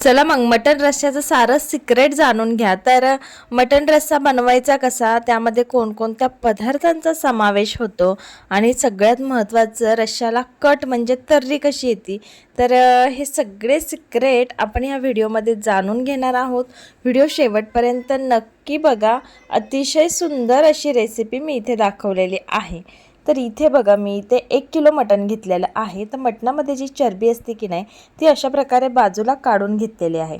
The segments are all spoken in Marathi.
चला मग मटन रस्स्याचं सारं सिक्रेट जाणून घ्या. तर मटन रस्सा बनवायचा कसा? त्यामध्ये कोणकोणत्या पदार्थांचा समावेश होतो? आणि सगळ्यात महत्त्वाचं रश्श्याला कट म्हणजे तर्री कशी येते? तर हे सगळे सिक्रेट आपण ह्या व्हिडिओमध्ये जाणून घेणार आहोत. व्हिडिओ शेवटपर्यंत नक्की बघा. अतिशय सुंदर अशी रेसिपी मी इथे दाखवलेली आहे. तर इथे बघा मी इथे एक किलो मटण घेतलेलं आहे. तर मटणामध्ये जी चरबी असते की नाही ती अशा प्रकारे बाजूला काढून घेतलेली आहे.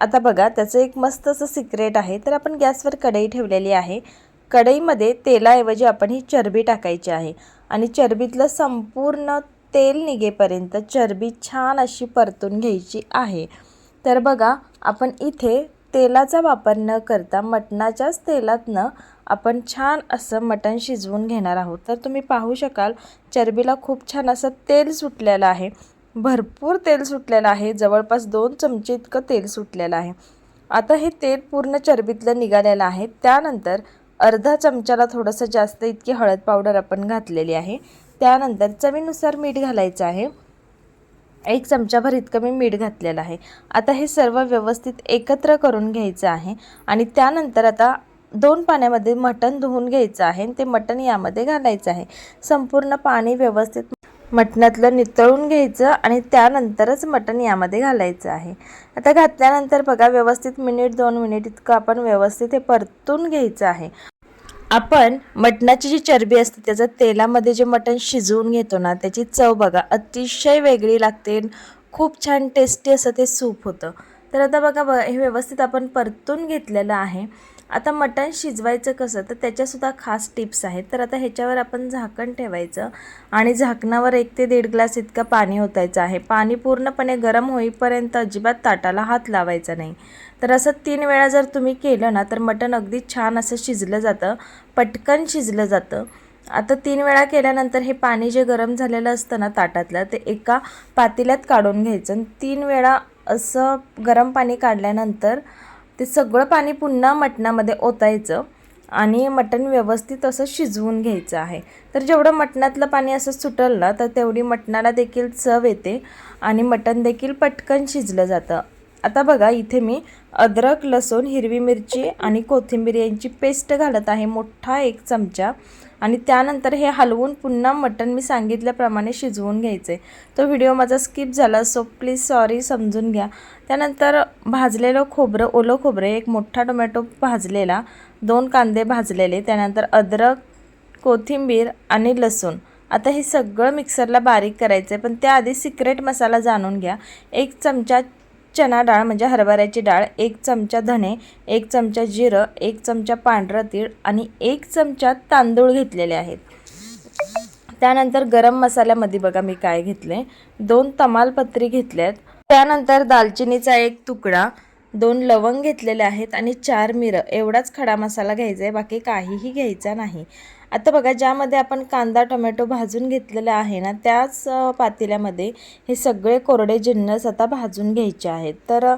आता बघा त्याचं एक मस्त असं सिक्रेट आहे. तर आपण गॅसवर कढई ठेवलेली आहे. कढईमध्ये तेलाऐवजी आपण ही चरबी टाकायची आहे. आणि चरबीतलं संपूर्ण तेल निघेपर्यंत चरबी छान अशी परतून घ्यायची आहे. तर बघा आपण इथे तेलाचा वापर न करता मटणाच्याच तेलातनं आपण छान असं मटण शिजवून घेणार आहोत. तर तुम्ही पाहू शकाल चरबीला खूप छान असं तेल सुटलेलं आहे. भरपूर तेल सुटलेलं आहे. जवळपास दोन चमचे इतकं तेल सुटलेलं आहे. आता हे तेल पूर्ण चरबीतलं निघालेलं आहे. त्यानंतर अर्धा चमच्याला थोडंसं जास्त इतकी हळद पावडर आपण घातलेली आहे. त्यानंतर चवीनुसार मीठ घालायचं आहे. एक चमचाभर इतकं मी मीठ घातलेलं आहे. आता हे सर्व व्यवस्थित एकत्र करून घ्यायचं आहे आणि त्यानंतर आता दोन पाण्यामध्ये मटण धुवून घ्यायचं आहे आणि ते मटण यामध्ये घालायचं आहे. संपूर्ण पाणी व्यवस्थित मटणातलं नितळून घ्यायचं आणि त्यानंतरच मटण यामध्ये घालायचं आहे. आता घातल्यानंतर बघा व्यवस्थित मिनिट दोन मिनिट इतकं आपण व्यवस्थित हे परतून घ्यायचं आहे. आपण मटणाची जी चरबी असते त्याचं तेलामध्ये जे मटण शिजवून घेतो ना त्याची चव बघा अतिशय वेगळी लागते खूप छान टेस्टी असं ते सूप होतं. तर आता बघा ब हे व्यवस्थित आपण परतून घेतलेलं आहे. आता मटण शिजवायचं कसं? तर त्याच्यासुद्धा खास टिप्स आहेत. तर आता ह्याच्यावर आपण झाकण ठेवायचं आणि झाकणावर एक ते दीड ग्लास इतकं पाणी ओतायचं आहे. पाणी पूर्णपणे गरम होईपर्यंत अजिबात ताटाला हात लावायचा नाही. तर असं तीन वेळा जर तुम्ही केलं ना तर मटण अगदी छान असं शिजलं जातं. पटकन शिजलं जातं. आता तीन वेळा केल्यानंतर हे पाणी जे गरम झालेलं असतं ना ताटातलं ते एका पातेल्यात काढून घ्यायचं. आणि तीन वेळा असं गरम पाणी काढल्यानंतर ते सगळं पाणी पुन्हा मटणामध्ये ओतायचं आणि मटण व्यवस्थित असं शिजवून घ्यायचं आहे. तर जेवढं मटणातलं पाणी असं सुटलं ना तर तेवढी मटणाला देखील चव येते आणि मटण देखील पटकन शिजलं जातं. आता बघा इथे मी अद्रक लसूण हिरवी मिरची आणि कोथिंबीर यांची पेस्ट घालत आहे मोठा एक चमचा. आणि त्यानंतर हे हलवून पुन्हा मटण मी सांगितल्याप्रमाणे शिजवून घ्यायचे. तो व्हिडिओ माझा स्किप झाला सो प्लीज सॉरी समजून घ्या. त्यानंतर भाजलेलं खोबरं ओलं खोबरं एक मोठा टोमॅटो भाजलेला दोन कांदे भाजलेले त्यानंतर अद्रक कोथिंबीर आणि लसूण. आता हे सगळं मिक्सरला बारीक करायचं आहे पण त्याआधी सिक्रेट मसाला जाणून घ्या. एक चमचा चना डाळ म्हणजे हरभऱ्याची डाळ एक चमचा धणे एक चमचा जिरं एक चमचा पांढरं तीळ आणि एक चमचा तांदूळ घेतलेले आहेत. त्यानंतर गरम मसाल्यामध्ये बघा मी काय घेतले. दोन तमालपत्री घेतल्यात त्यानंतर दालचिनीचा एक तुकडा दोन लवंग घेतलेले आहेत आणि चार मिरं. एवढाच खडा मसाला घ्यायचा आहे बाकी काहीही घ्यायचा नाही. आता बघा ज्यामध्ये आपण कांदा टोमॅटो भाजून घेतलेला आहे ना त्याच पातेल्यामध्ये हे सगळे कोरडे जिन्नस आता भाजून घ्यायचे आहेत. तर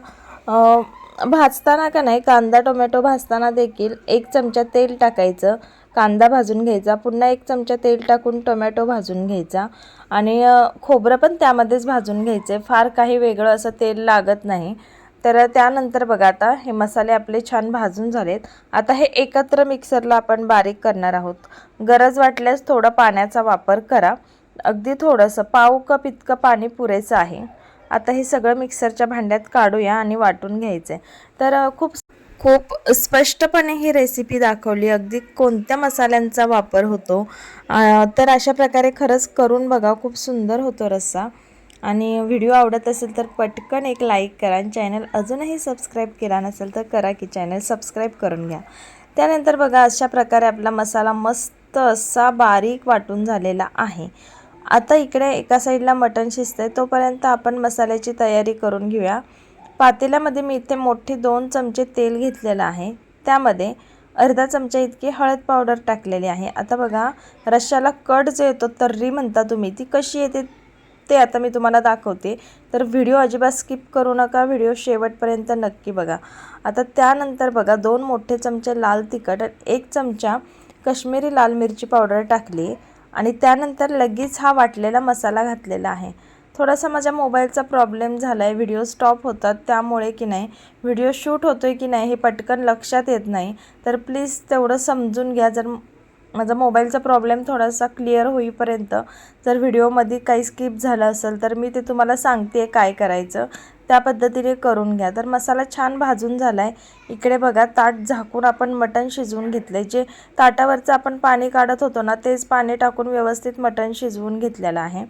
भाजताना का नाही कांदा टोमॅटो भाजताना देखील एक चमचा तेल टाकायचं. कांदा भाजून घ्यायचा पुन्हा एक चमचा तेल टाकून टोमॅटो भाजून घ्यायचा. आणि खोबरं पण त्यामध्येच भाजून घ्यायचं आहे फार काही वेगळं असं तेल लागत नाही. तर त्यानंतर बघा आता हे मसाले आपले छान भाजून झालेत. आता हे एकत्र मिक्सरला आपण बारीक करणार आहोत. गरज वाटल्यास थोडं पाण्याचा वापर करा. अगदी थोडंसं पाव कप इतकं पाणी पुरेसं आहे. आता हे सगळं मिक्सरच्या भांड्यात काढूया आणि वाटून घ्यायचं आहे तर खूप खूप स्पष्टपणे ही रेसिपी दाखवली. अगदी कोणत्या मसाल्यांचा वापर होतो? तर अशा प्रकारे खरंच करून बघा. खूप सुंदर होतो रस्सा. आणि व्हिडिओ आवडत असेल तर पटकन एक लाईक करा आणि चॅनल अजूनही सबस्क्राईब केला नसेल तर करा की चॅनल सबस्क्राईब करून घ्या. त्यानंतर बघा अशा प्रकारे आपला मसाला मस्त असा बारीक वाटून झालेला आहे. आता इकडे एका साईडला मटण शिजतंय तोपर्यंत आपण मसाल्याची तयारी करून घेऊया. पातेल्यामध्ये मी इथे मोठे दोन चमचे तेल घेतलेलं आहे. त्यामध्ये अर्धा चमचा इतकी हळद पावडर टाकलेली आहे. आता बघा रश्श्याला कट जो येतो तर्री म्हणता तुम्ही ती कशी येते ते आता मी तुम्हाला दाखवते. तर व्हिडिओ अजिबात स्किप करू नका व्हिडिओ शेवटपर्यंत नक्की बघा. आता त्यानंतर बघा दोन मोठे चमचे लाल तिखट एक चमचा कश्मीरी लाल मिरची पावडर टाकली आणि त्यानंतर लगेच हा वाटलेला मसाला घातलेला आहे. थोडासा माझ्या मोबाईलचा प्रॉब्लेम झाला आहे व्हिडिओ स्टॉप होतात त्यामुळे की नाही व्हिडिओ शूट होतो आहे की नाही हे पटकन लक्षात येत नाही. तर प्लीज तेवढं समजून घ्या जर माझा मोबाईलचा प्रॉब्लेम थोडासा क्लिअर होईपर्यंत जर व्हिडिओमध्ये काही स्किप झालं असेल तर मी ते तुम्हाला सांगते काय करायचं. त्या पद्धतीने करून घ्या. तर मसाला छान भाजून झाला आहे इकडे बघा ताट झाकून आपण मटण शिजवून घेतलं आहे जे ताटावरचं आपण पाणी काढत होतो ना तेच पाणी टाकून व्यवस्थित मटण शिजवून घेतलेलं आहे.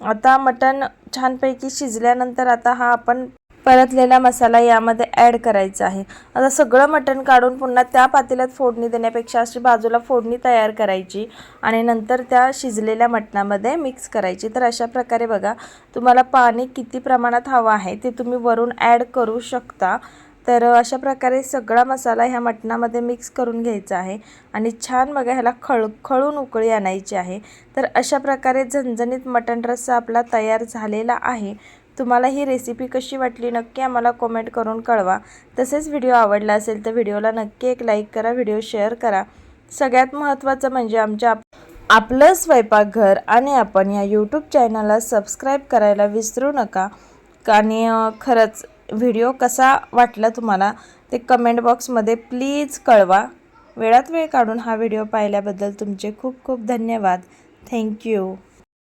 आता मटण छानपैकी शिजल्यानंतर आता हा आपण परतलेला मसाला यामध्ये ॲड करायचा आहे. आता सगळं मटण काढून पुन्हा त्या पातेल्यात फोडणी देण्यापेक्षा अशी बाजूला फोडणी तयार करायची आणि नंतर त्या शिजलेल्या मटणामध्ये मिक्स करायची. तर अशा प्रकारे बघा तुम्हाला पाणी किती प्रमाणात हवं आहे ते तुम्ही वरून ॲड करू शकता. तर अशा प्रकारे सगळा मसाला ह्या मटणामध्ये मिक्स करून घ्यायचा आहे आणि छान बघा ह्याला खळखळून उकळी आणायची आहे. तर अशा प्रकारे झणझणीत मटण रस्सा आपला तयार झालेला आहे. तुम्हाला ही रेसिपी कशी वाटली नक्की आम्हाला कॉमेंट करून कळवा. तसेच व्हिडिओ आवडला असेल तर व्हिडिओला नक्की एक लाईक करा व्हिडिओ शेअर करा. सगळ्यात महत्त्वाचं म्हणजे आमच्या आपलं स्वयंपाकघर आणि आपण या यूट्यूब चॅनलला सबस्क्राईब करायला विसरू नका. आणि खरंच व्हिडिओ कसा वाटला तुम्हाला ते कमेंट बॉक्समध्ये प्लीज कळवा. वेळात वेळ काढून हा व्हिडिओ पाहिल्याबद्दल तुमचे खूप खूप धन्यवाद. थँक्यू